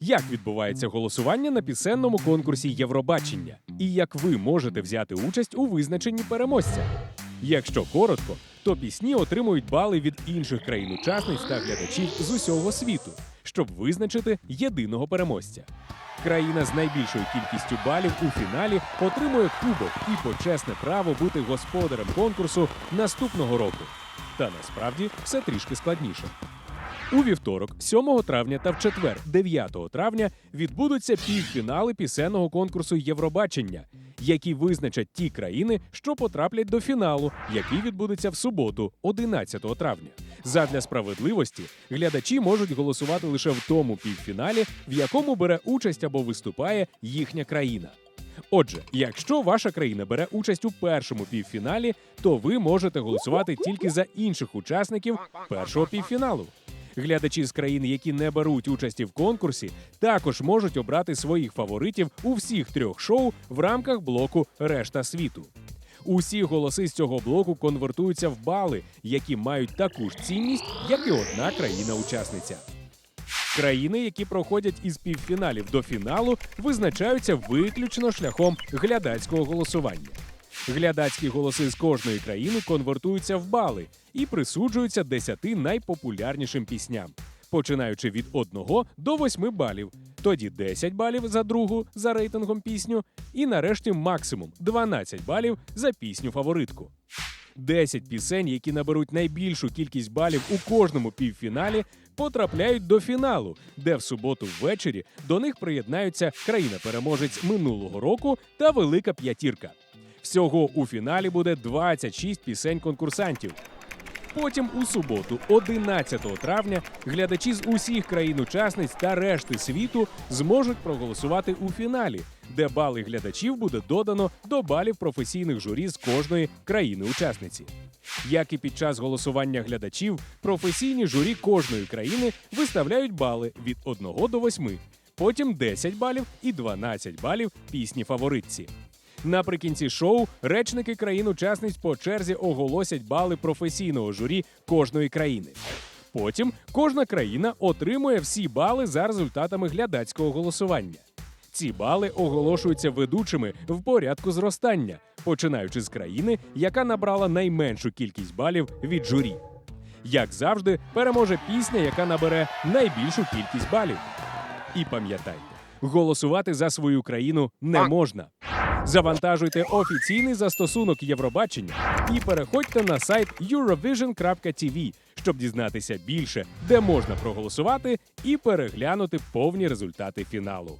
Як відбувається голосування на пісенному конкурсі Євробачення? І як ви можете взяти участь у визначенні переможця? Якщо коротко, то пісні отримують бали від інших країн-учасниць та глядачів з усього світу, щоб визначити єдиного переможця. Країна з найбільшою кількістю балів у фіналі отримує кубок і почесне право бути господарем конкурсу наступного року. Та насправді все трішки складніше. У вівторок, 7 травня та в четвер, 9 травня, відбудуться півфінали пісенного конкурсу Євробачення, які визначать ті країни, що потраплять до фіналу, який відбудеться в суботу, 11 травня. Задля справедливості глядачі можуть голосувати лише в тому півфіналі, в якому бере участь або виступає їхня країна. Отже, якщо ваша країна бере участь у першому півфіналі, то ви можете голосувати тільки за інших учасників першого півфіналу. Глядачі з країн, які не беруть участі в конкурсі, також можуть обрати своїх фаворитів у всіх трьох шоу в рамках блоку Решта світу. Усі голоси з цього блоку конвертуються в бали, які мають таку ж цінність, як і одна країна-учасниця. Країни, які проходять із півфіналів до фіналу, визначаються виключно шляхом глядацького голосування. Глядацькі голоси з кожної країни конвертуються в бали і присуджуються 10 найпопулярнішим пісням, починаючи від 1 до 8 балів, тоді 10 балів за другу за рейтингом пісню, і нарешті максимум 12 балів за пісню фаворитку. 10 пісень, які наберуть найбільшу кількість балів у кожному півфіналі, потрапляють до фіналу, де в суботу ввечері до них приєднаються країна-переможець минулого року та Велика П'ятірка. Всього у фіналі буде 26 пісень конкурсантів. Потім у суботу, 11 травня, глядачі з усіх країн-учасниць та решти світу зможуть проголосувати у фіналі, де бали глядачів буде додано до балів професійних журі з кожної країни-учасниці. Як і під час голосування глядачів, професійні журі кожної країни виставляють бали від 1 до 8, потім 10 балів і 12 балів пісні фаворитці. Наприкінці шоу речники країн-учасниць по черзі оголосять бали професійного журі кожної країни. Потім кожна країна отримує всі бали за результатами глядацького голосування. Ці бали оголошуються ведучими в порядку зростання, починаючи з країни, яка набрала найменшу кількість балів від журі. Як завжди, переможе пісня, яка набере найбільшу кількість балів. І пам'ятайте, голосувати за свою країну не можна. Завантажуйте офіційний застосунок Євробачення і переходьте на сайт eurovision.tv, щоб дізнатися більше, де можна проголосувати і переглянути повні результати фіналу.